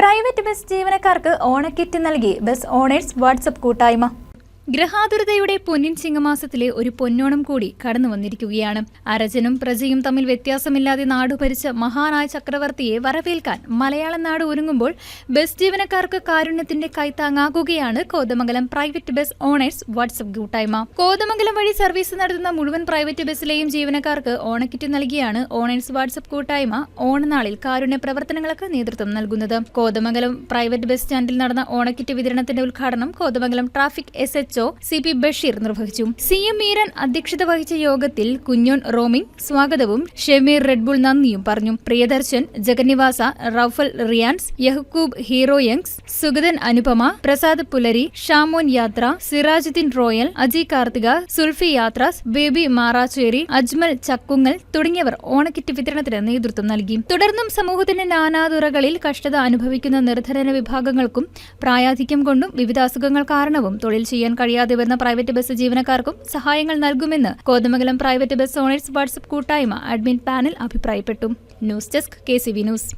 Private bus ജീവനക്കാർക്ക് ഓണക്കിറ്റ് നൽകി ബസ് ഓണേഴ്സ് വാട്സപ്പ് കൂട്ടായ്മ ഗ്രഹാതുരതയുടെ പൊന്നിൻ ചിങ്ങമാസത്തിലെ ഒരു പൊന്നോണം കൂടി കടന്നു വന്നിരിക്കുകയാണ്. അരജനും പ്രജയും തമ്മിൽ വ്യത്യാസമില്ലാതെ നാടു ഭരിച്ച മഹാനായ ചക്രവർത്തിയെ വരവേൽക്കാൻ മലയാള നാട് ഒരുങ്ങുമ്പോൾ ബസ് ജീവനക്കാർക്ക് കാരുണ്യത്തിന്റെ കൈത്താങ്ങാകുകയാണ് Kothamangalam private bus owners WhatsApp കൂട്ടായ്മ. കോതമംഗലം വഴി സർവീസ് നടത്തുന്ന മുഴുവൻ പ്രൈവറ്റ് ബസ്സിലെയും ജീവനക്കാർക്ക് ഓണക്കിറ്റ് നൽകിയാണ് ഓണേഴ്സ് വാട്സപ്പ് കൂട്ടായ്മ ഓണനാളിൽ കാരുണ്യ പ്രവർത്തനങ്ങൾക്ക് നേതൃത്വം നൽകുന്നത്. കോതമംഗലം പ്രൈവറ്റ് ബസ് സ്റ്റാൻഡിൽ നടന്ന ഓണക്കിറ്റ് വിതരണത്തിന്റെ ഉദ്ഘാടനം Kothamangalam traffic S H O C P Basheer നിർവഹിച്ചു. സി എം മീരൻ അധ്യക്ഷത വഹിച്ച യോഗത്തിൽ കുഞ്ഞോൻ റോമിംഗ് സ്വാഗതവും ഷെമീർ റെഡ്ബുൾ നന്ദിയും പറഞ്ഞു. Priyadarshan Jagannivasa Raufal Riyans Yahkoob hero youngs Sugathan Anupama Prasad Pulari Shamon Yathra Sirajuddin royal Aji Karthika Sulfi Yathras baby Marachery Ajmal Chakkungal തുടങ്ങിയവർ ഓണക്കിറ്റ് വിതരണത്തിന് നേതൃത്വം നൽകി. തുടർന്നും സമൂഹത്തിന്റെ നാനാതുറകളിൽ കഷ്ടത അനുഭവിക്കുന്ന നിർധന വിഭാഗങ്ങൾക്കും പ്രായാധിക്യം കൊണ്ടും വിവിധ അസുഖങ്ങൾ കാരണവും തൊഴിൽ ചെയ്യാൻ കഴിയാതെ വരുന്ന പ്രൈവറ്റ് ബസ് ജീവനക്കാർക്കും സഹായങ്ങൾ നൽകുമെന്ന് Kothamangalam private bus owners WhatsApp കൂട്ടായ്മ അഡ്മിൻ പാനൽ അഭിപ്രായപ്പെട്ടു. News desk K C news.